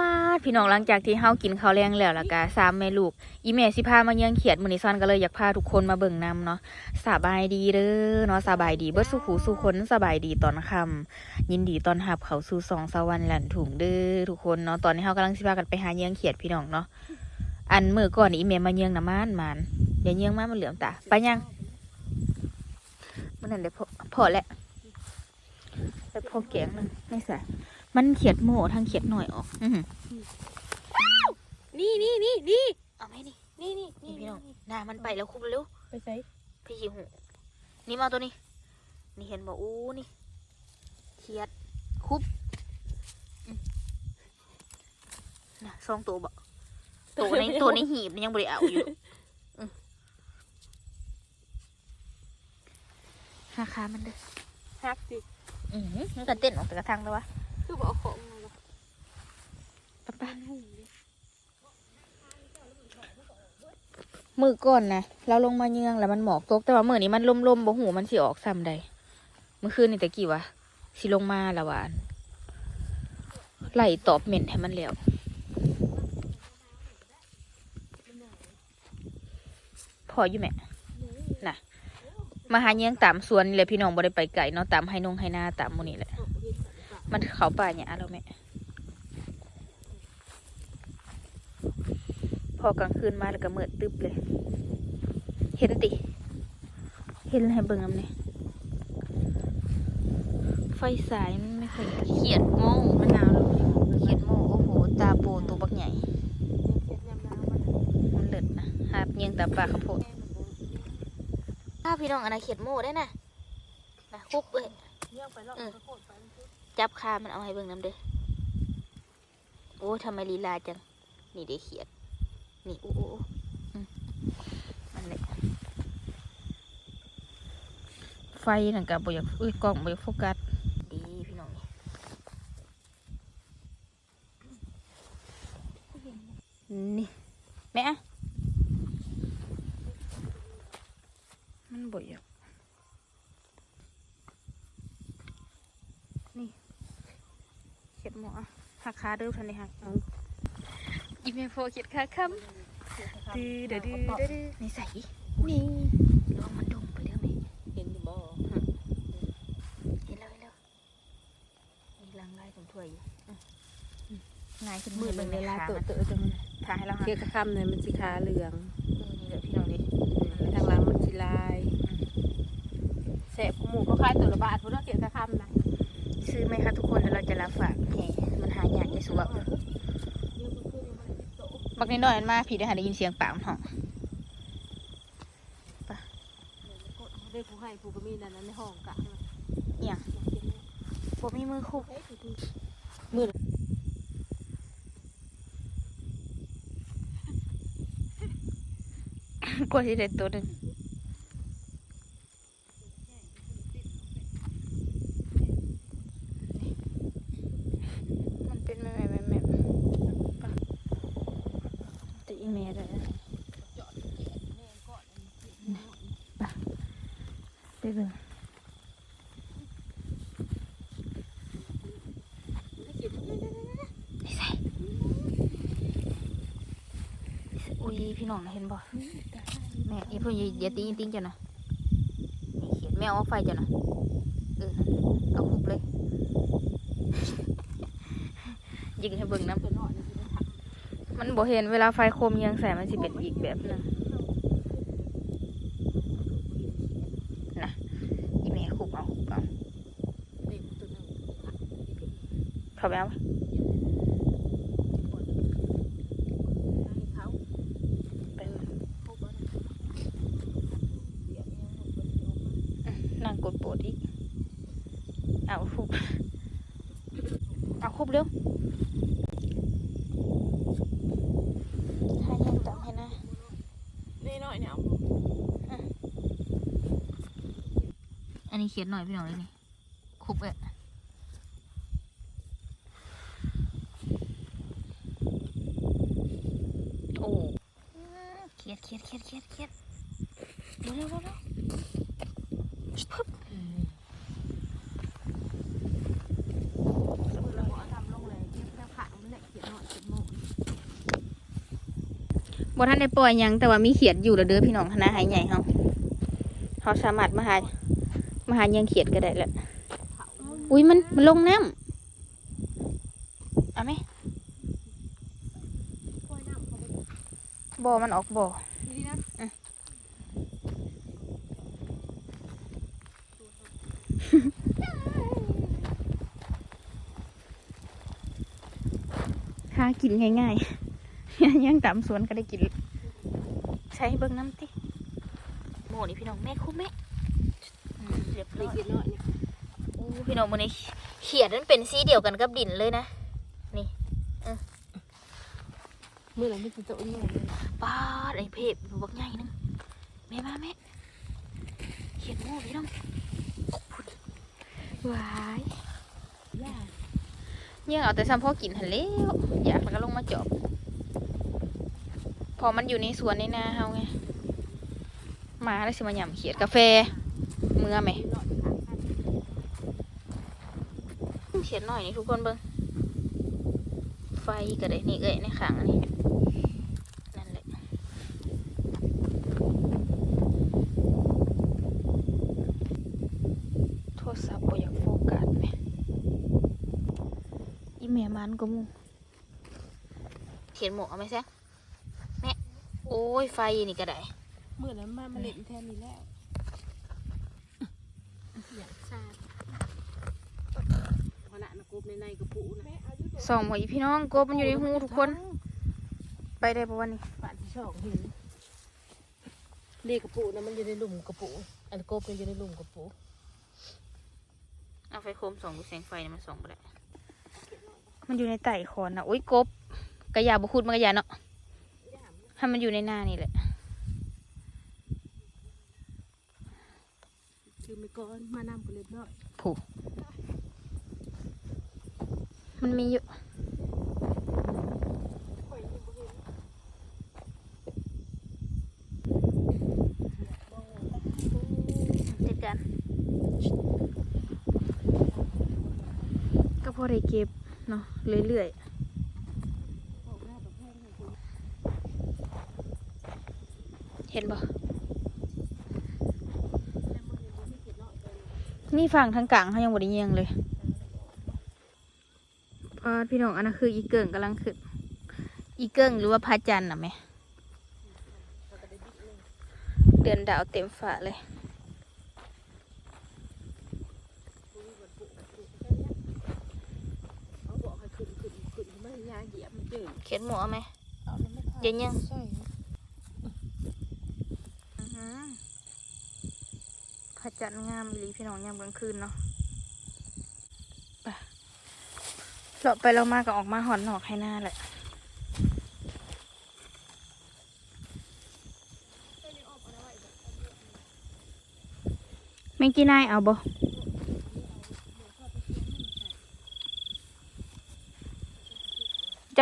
ป้าดพี่น้องหลังจากที่เฮากินข้าวแรงแล้วล่ะกะสามแม่ลูก อีแม่สิพามาเยืองเขียดมือนี้ซอนก็เลยอยากพาทุกคนมาเบิ่งนํเนาะสบายดีเด้อเนาะสบายดีเบิดสุขหูสุคนสบายดีตอนค่ำยินดีตอนรับเขาสู่สองสวรรค์หลันถุงเด้อทุกคนเนาะตอนนี้เฮากำลังสิพากันไปหาเยืองเขียดพี่น้องเนาะอันมือก่อนอีแม่มาเยืองน้ำมันมันเดี๋ยวเยืองมามันเหลือมตาไปยังมันนั่นเดี๋ยวพอแล้วไปพอแกงนึงไม่ใส่ มันเขียดโม่ทางเขียดหน่อยออกอือหือนี่นี่นี่นี่เอาไหมนี่นี่นี่นี่พี่น้องหน้ามันไปแล้วคุบเร็วไปใส่พี่หิวหูนี่มาเอาตัวนี้ นี่เห็นบอกอู้นี่เขียดคุบอืมน่ะสองตัวบอกตัวในตัวในหีบนี่ยังบริเอาอยู่อืมราคามันเด้อฮักสิอืมมันก็เต้นออกไปกระทังแล้ววะ คือบอกของมาป้าป้าหมือก่อนนะเราลงมาเยืองแล้วมันหมอกตกแต่ว่ามือนี้มันลมๆบ่หูมันสิออกซ้ำใดเมื่อคืนนี่แต่กี่วะสิลงมาและวานไหลตอบเหม็นให้มันแล้วพออยู่แม่น่ะ มาหาเยืองตามสวนนี่แหละพี่น้องบ่ได้ไปไก่เนาะตามให้นงให้หน้าตามมูนี่แหละ มันเขาป่าเนี่ยอะเราแม่พอกลางคืนมาแล้วก็มืดตึ๊บเลย เห็นติ เห็นให้เบิ่งอำเนี่ยไฟสายมันไม่เคอยเขียดโม่มะนาวเลยเขียดโม่โอ้โห ตาโปตัวบักใหญ่ มันเลิศนะหาบเงียงตาปลาข้าวโพดถ้าพี่น้องอันนะเขียดโม่ได้นะนะคุกเอ้ยเลี้ยงไปแล้วเออโคตรไป จับคามันเอาให้เบิ่งน้ำเด้อโอ้ทำไมลีลาจัง นี่ได้เขียด นี่โอ้โอ้มันแหละไฟนั่นกับบอยากเอ้ยกล้องบอยากโฟกัสดีพี่น้องนี่แม่มันบอยากนี่เขีย ดหมอหักขาเด้อทันนี้หักเอาอีเมลโฟเขียดขาคำดื้อเด้อดื้อเด้อดื้อนี่ใส่นี่ลองมันดงไปเด้อแม่เห็นอยู่บ่เห็นแล้วเห็นแล้วมีลังไล่ของถ้วยอยู่อืมอืมนายขึ้นมืมืออเบิ่เป็งนในเวลาขาเตมันอะๆจังถ่ายให้เราหักเคี้ยวกระคำเนี่ยมันสิขาเหลืองนี่เดี๋ยวพี่น้องดิทางหล่างมันสิลายแสบหมูก็คล้ายตัวละบาทเพราะว่าเคี้ยวกระคำนะ ซื้อไหมคะทุกคนเดี๋ยวเราจะรับฝากแหมมันหายากที่สุดอะบักนิดหน่อยมันมาพี่ได้หาได้ยินเสียงปากมันเหาะได้ผู้ให้ผู้ก็มีนั่นในห้องกะบ่มีมือคุกมือกลัวที่เด็ดตัวหนึ่งมันเป็นแม่แม่แม่แม่ปะจะอีเมลเลยนะปะ ไปเบิ่งนี่ใส่อุ้ยพี่น้องน่ะเห็นบ่แม่อีพวกอย่าอย่าตีติ้งจ้ะนะนี่เขียนแมวเอาไฟจ้ะนะเออนั่นแหละเอาคุบเลยยิงให้เบิ่งน้ำมันบ่เห็นเวลาไฟโคมยังใส่มันสิเป็นอีกแบบหนึงนะอีแม่คุบเอาคุบเอา เข้าไปเอาไปเบิ่งนั่งกดโปรดอีก เอาคุบเอาคุบเร็วให้ยังตังให้นะนี่หน่อยเนี่ยอันนี้เขียนหน่อยพี่น้องเลยนี่คุบเอะโอ้ เขียดเขียดเขียดเขียดเขียดเร็วเร็วเร็วเร็วปึ๊บเราทำลงเลยเคี้ยวขานได้ปล่อยยังแต่ว่ามีเขียดอยู่แล้วเด้อพี่น้องคณะหายใหญ่เฮาเฮาสามารถมาหามาหายังเขียดก็ได้แหละอุ้ยมันมันลงน้ำเอาไหมบ่มันออกบ่อ ดีนะ หา กินง่ายๆยังตามสวนก็ได้กิน ใช้เบิ่งน้ำติโหนี่พี่น้องแม่คู่แม่เรียบร้อยกินเนาะเนี่ยโอ้พี่น้องมันนี้เขียดนั้นเป็นสีเดียวกันกับดินเลยนะ นี่เมื่อไรไม่กินโต๊ะนี่เลยป้าไอ้เพบดูบักใหญ่นึงแม่มาแม่เขียดโม่พี่น้องพูดวาย ย่ายังเอาแต่ซ้ำพ่อกินหันแล้วอยากแล้วก็ลงมาจอบ พอมันอยู่ในสวนในนาเฮาไงมาแล้วสิมาหย่ำเขียดกาแฟเมื่อไหมเขียดหน่อยนี่ทุกคนเบิ้งไฟก็ได้นี่เอ้ยในขังนี่แหละโทรศัพท์บ่อยากโฟกัสไหมอีเมมันก็มูเขียนหมวกเอาไหมแซงแม่โอ้ยไฟนี่ก็ได้เมื่อนั้นมามาเล่นแทนนี่แล้วอยากทราบขนาดนักกบในในกระปุกนะส่องหมวอีพี่น้องกบมันอยู่ในหูทุกคน ไปได้ปะวันนี้ป่านที่สองเห็นเลขกระปุกนะมันอยู่ในหลุมกระปุกอันกบมันอยู่ในหลุมกระปุกเอาไฟโคมส่องดูแสงไฟเนี่ยมันส่องไปได้ มันอยู่ในไต่คอนนะอุ้ยกบกระยาบุคุดมันกระยาเนาะให้มันอยู่ในหน้านี่แหละคือไม่ก้อนมานำกันเรียบร้อยผูกมันมีอยู่ติดกันก็พอได้เก็บ เนาะเรื่อยๆเห็นบ่นี่ฝั่งทางกลางเขายังบดเยียงเลยพอพี่น้องอันนั้นคืออีเกิงกำลังขึ้น อีเกิงหรือว่าพระจันทร์น่ะแม่ เดือนดาวเต็มฟ้าเลย เขาบอกให้ขึ้นขึ้นขึ้นไม่ให้ยา เหยียบมันเจอเขียนหมวกเอาไหมเอาแล้วไม่พาเดี๋ยวยังใช่อื้อหือพระจันทร์งามอีหลีพี่น้องยามกลางคืนเนาะไปเราไปเรามาก็ออกมาหอนหนอกให้หน้าแหละแมงกี้นายเอาบ่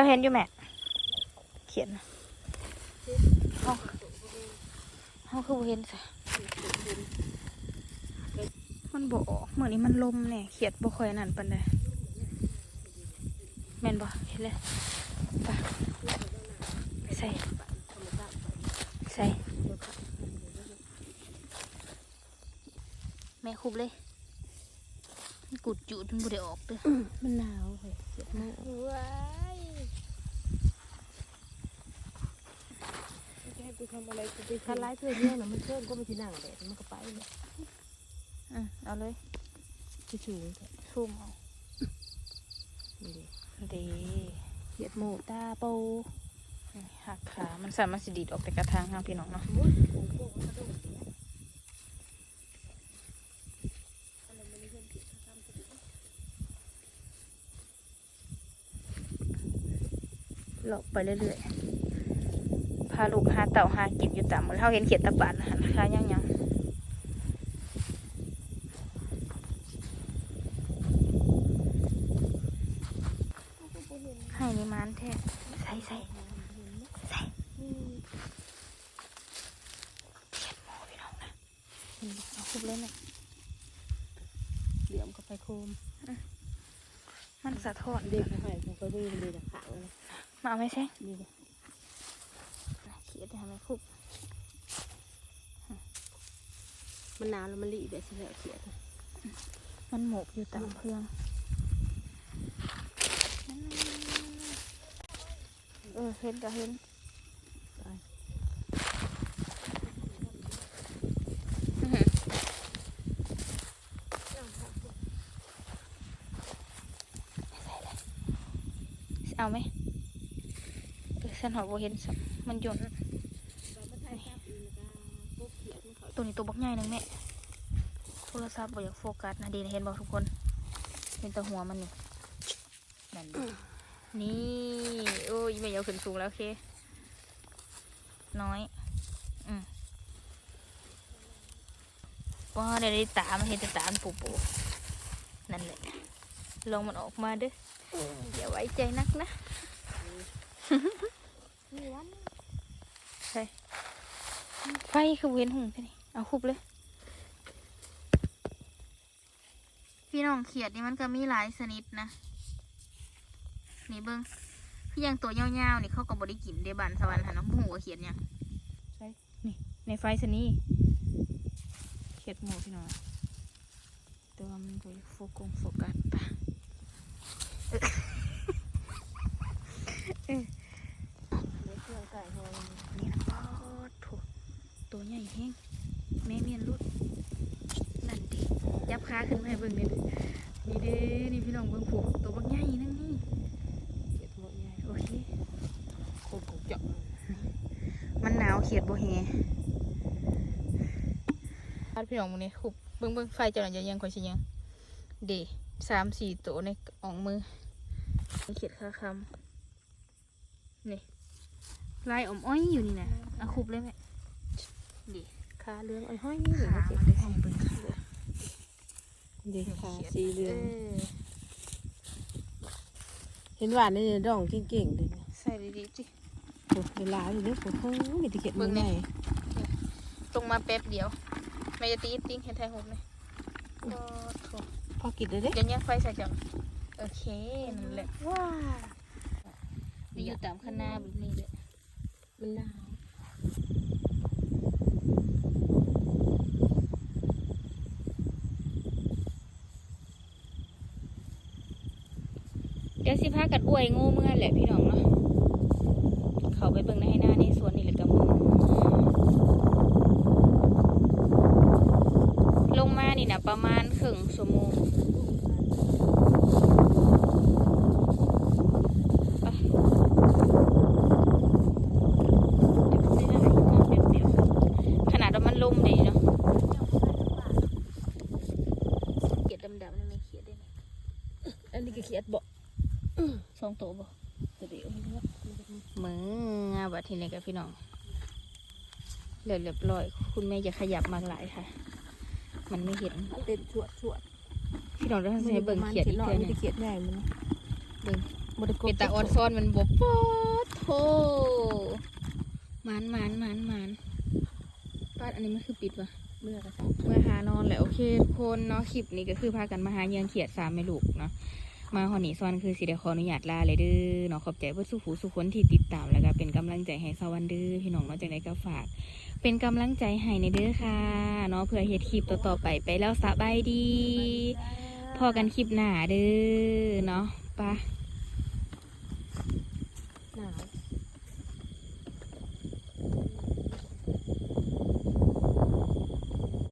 จ้าเห็นอยู่แม่ เขียนนะเขาเขาคือบ่เห็นสิมันบ่ออกเหมือนนี้มันลมเนี่ยเขียดบ่ค่อยนั่นปานใดแม่นบ่เห็นเลยไปใส่ใส่แม่คุบเลยกุดจุดมันบ่ได้ออกเด้อมันหนาวเลยเสียมาก ว้าย จะให้ กูทำอะไรกูไปคันไล่เพื่อนเนี่ยนะมันเชิญก็ไม่ที่นั่งแดดมันก็ไปเลยอืมเอาเลยที่ชูงแท้ซูมเอานี่ดิเดีเขียดหมูตาโปหักขา มันสามารถสิดีดออกแต่กระทางทางพี่น้องเนาะหลอกไปเรื่อยๆพาลูกหาเต่าหากินอยู่ตามมือเขาเห็นเขียดตะบานนะนะคะยังยังให้นิมานแท้ใส่ใส่ใส่เขียดหมอพี่น้องนะเอาคุบเลยนะเหลี่ยมก็ไปโคมมันสะท้อนเด็กไม่ค่อยผมก็วิ่งเลยนะขางเลยมาเอาไหมใช่นี่ดิเขีขียด ทำไมคุบมันหนาวแล้วมันรีแบบสิแล้วเขียดมันหมกอยู่ตามเพื่องเออเห็นก็เห็นอื้อหือเอาไหมเออฉันหอบ่เห็นสักมันหย่นตั วนี้ตัวบักใหญ่หนึงแม่โทรศัพท์บ่อยากโฟกัสนะดีนะเห็นบ่ทุกคนเห็นแต่หัวมันนี่นั่นดินี่โอ้ยไม่เอาขึ้นสูงแล้วโอเค น้อยอืมว้าได้ได้ตามันเห็นแต่ตามันปูปูนั่นแหละลองมันออกมาเด้ออย่าไว้ใจนักนะใช่ไฟคือเว้นหุ่งแค่นี้ เอาคุบเลย พี่น้องเขียดนี่มันก็มีหลายชนิดนะ นี่เบิ้งคือย่างตัวยาวๆนี่เขาก็บริกินเดบันสวรรค์หันน้องหูเขียดหยังใช่นี่ในไฟชนีเขียดหมูพี่น้องแต่ว่ามันไปโฟกัสโฟกัสปะเออเออ เครื่องไก่หัวมัน นี่นะอ๋อถูกตัวใหญ่แห้งแม่เมียนรุดนั่นดิยับขาขึ้นมาให้เบิ่งนี่ดินี่เด้นี่พี่น้องเบิ่งผูกตัวบักใหญ่นั่นนี่เขียดหัวใหญ่โอเคโคกเจาะมันหนาวเขียดบ่แฮพาดพี่น้องมึงนี่คุบเบิ่งเบิ่งไฟเจ้าหน่อยจะยังคอยสิยังเดสามสี่ตัวในอ่องมือเขียดคาคำนี่ลายอมอ้อยอยู่นี่นะเอาคุบเลยแม่เดขาเรืองอ้อยห้อยขานี่มันได้ให้เบิ่งขา เด็กขาสีเหลืองเออเห็นว่าในดองเก่งๆเลยนะใส่ดีๆจิโอ้เวลาอยู่เด้อโอ้โหมีแตะเขียดมือใหญ่ตรงมาแป๊บเดียวไม่จะตีติ้งเห็นไทยหุบเลยโอ้โถพอกินได้เด้เดี๋ยวแยกไฟใส่จังโอเคนั่นแหละว้านี่อยู่ตามข้างหน้าแบบนี้เลยมันหนาว ดี๋ยวสิพากันอวยงูเมื่อแหละพี่น้องเนาะเขาไปเบิ่งในให้หน้าในสวนนี่แหละกับลงมานี่นะประมาณครึ่งชั่วโมงไปเดี๋ยวไปได้มาแป๊บเดียวขนาดว่ามันลมเลยเนาะเขียดดำๆนี่ไม่เขียดได้ไหม อันนี้ก็เขียดบ่ สองตัวบ่ เดียวมึงอะบัดทีนี้กับพี่น้องเรียบเรียบร้อย คุณแม่จะขยับมากหลายค่ะ มันไม่เห็นเต็มชวดชวดพี่น้องต้องใช้เบิ่งเขียดอีกเท่าเท่านึงเขียดใหญ่มันเบิ่งบ่ได้กบเป็นตาออนซ้อนมันบปอดโธมันมันมันมันป้าดอันนี้มันคือปิดวะเมื่อกระเมื่อหานอนแหละโอเคทุกคนเนาะคลิปนี้ก็คือพากันมาหาเยียงเขียดสามแม่ลูกเนาะ มาหอนีซอนคือสิเดขออนุญาตลาเลยเด้อเนาะขอบใจเพื่อสุขูสุคนที่ติดตามแล้วก็เป็นกำลังใจให้สวันเด้อพี่น้องเนาะจากไหนก็ฝาก เป็นกำลังใจให้ในเด้อค่ะเนาะเพื่อเฮ็ดคลิปต่อๆไปไปแล้วสบายดี พอกันคลิปหน้าเด้อเนาะไปะ